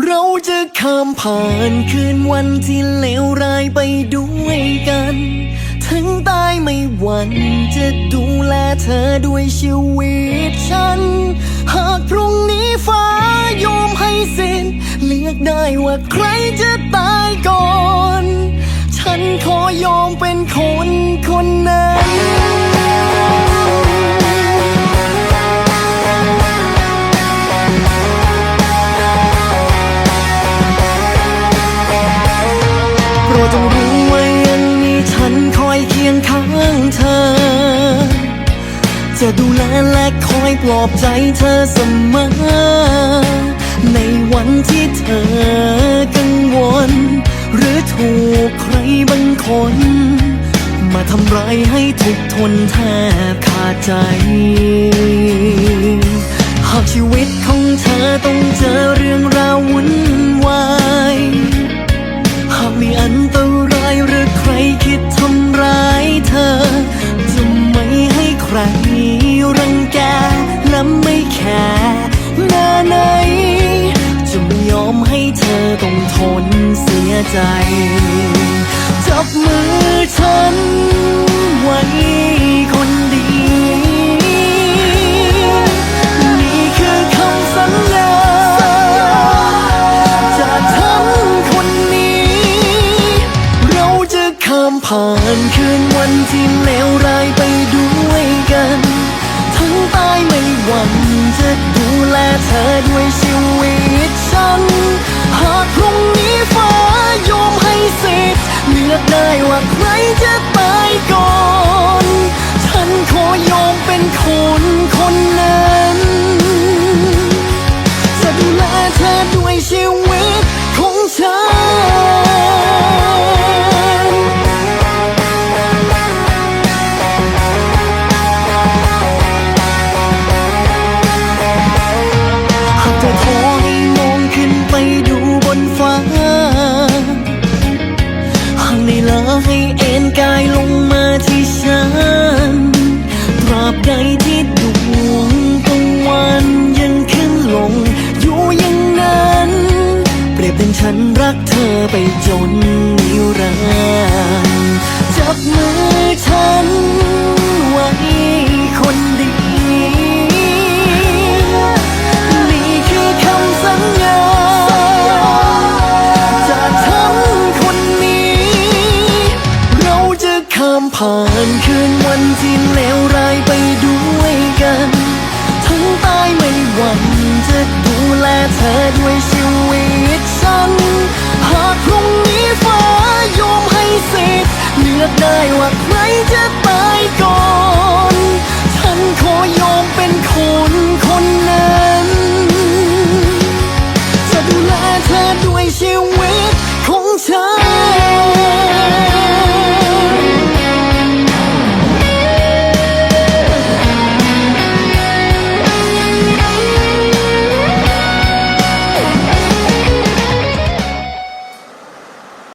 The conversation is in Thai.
เราจะข้ามผ่านคืนวันที่เลวร้ายไปด้วยกัน ถึงตายไม่หวั่นจะดูแลเธอด้วยชีวิตฉัน หากพรุ่งนี้ฟ้ายอมให้สิ้น เลือกได้ว่าใครจะตายก่อน ฉันขอยอมเป็นคนคนนั้น รดจงรู้ไว้ยังมีฉันคอยเคียงข้างเธอ จะดูแลและคอยปลอบใจเธอเสมอ ในวันที่เธอกังวล หรือถูกใครบางคน มาทำร้ายให้ทุกทนแทบขาดใจ หากชีวิตของเธอต้องเจอเรื่อง มให้เธอต้องทนเสียใจ จับมือฉันไว้คนดีนี่คือคำสัญญาจากฉันคนนี้ เราจะข้ามผ่านคืนวันที่เลวร้ายไปด้วย ว่าใครจะตายก่อน ฉันขอยอมเป็นคนคนนั้นจะดูแลเธอด้วยชีวิตของฉัน หากเธอขอใฉันรักเธอไปจนนิรันดร์จับมือฉันไว้คนดีนี่คือคำสัญญาจากฉันคนนี้ เราจะข้ามผ่านคืน ค